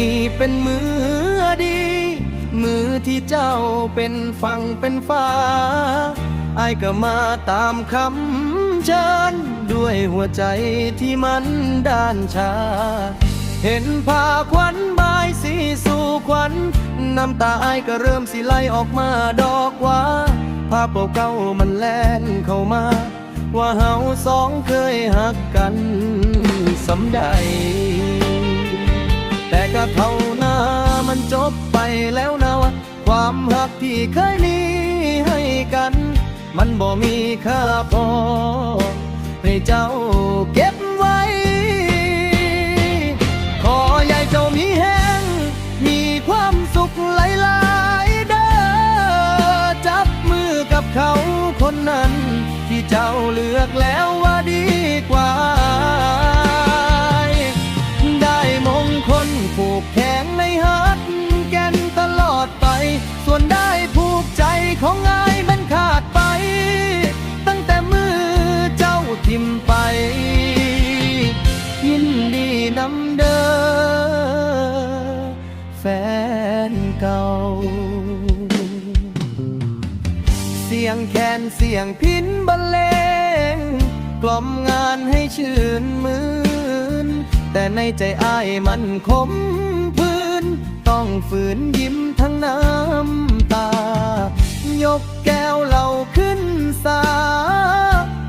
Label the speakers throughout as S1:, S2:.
S1: นี้เป็นมือดี มือที่เจ้าเป็นฝั่งเป็นฟ้าไอ้ก็มาตามคำเชิญด้วยหัวใจที่มันด้านชา เห็นผ้าควันบายสีสู่ควัน น้ำตาไอายก็เริ่มสิไหลออกมาดอกว่าภาพเก่าๆมันแล่นเข้ามา ว่าเฮาสองเคยหักกันสำใด แต่ก็เท่าหน้ามันจบไปแล้วนะวะความหักที่เคยมีให้กัน มันบ่มีค่าพอ ให้เจ้าเก็บไว้ ขอให้เจ้ามีแห้ง มีความสุขหลายๆเด้อจับมือกับเขาคนนั้น ที่เจ้าเลือกแล้วว่าดีกว่า เก่า เสียงแคนเสียงพินบรรเลง กล่อมงานให้ชื่นมืน แต่ในใจอ้ายมันคมพื้น ต้องฝืนยิ้มทั้งน้ำตา ยกแก้วเราขึ้นสา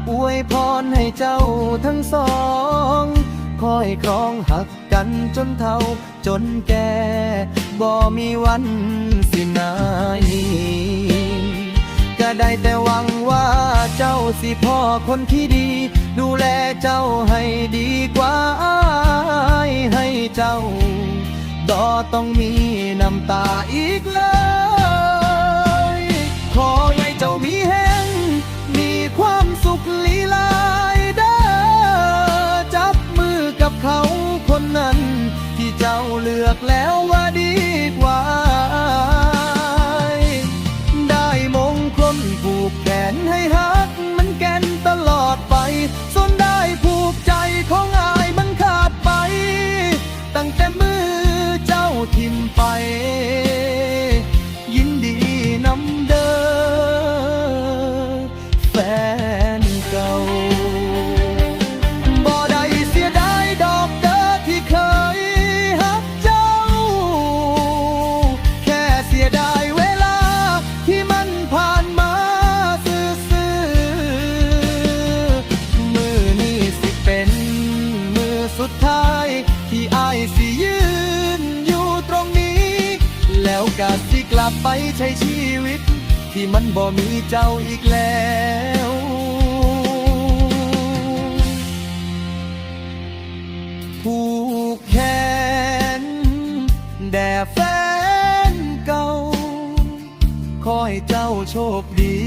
S1: อวยพรให้เจ้าทั้งสอง คอยครองหัก กันจนเท่าจนแก่บ่มีวันสินายก็ได้แต่หวังว่าเจ้าสิพ่อคนที่ดี ดูแลเจ้าให้ดีกว่าอายให้เจ้าดอต้องมีน้ำตาอีกเลยขอ แล้ว แล้วก็สิกลับไปใช้ชีวิต ที่มันบ่มีเจ้าอีกแล้วผูกแขนแด่แฟนเก่า ขอให้เจ้าโชคดี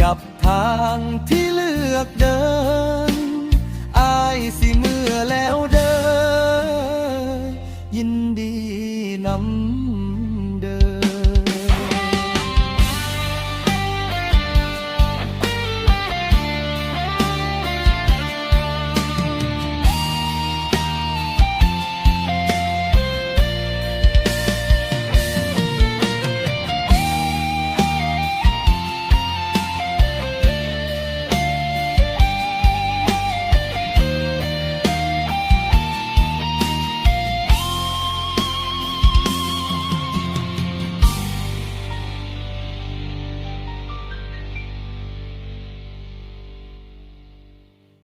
S1: กับทางที่เลือกเดินอายสิมือ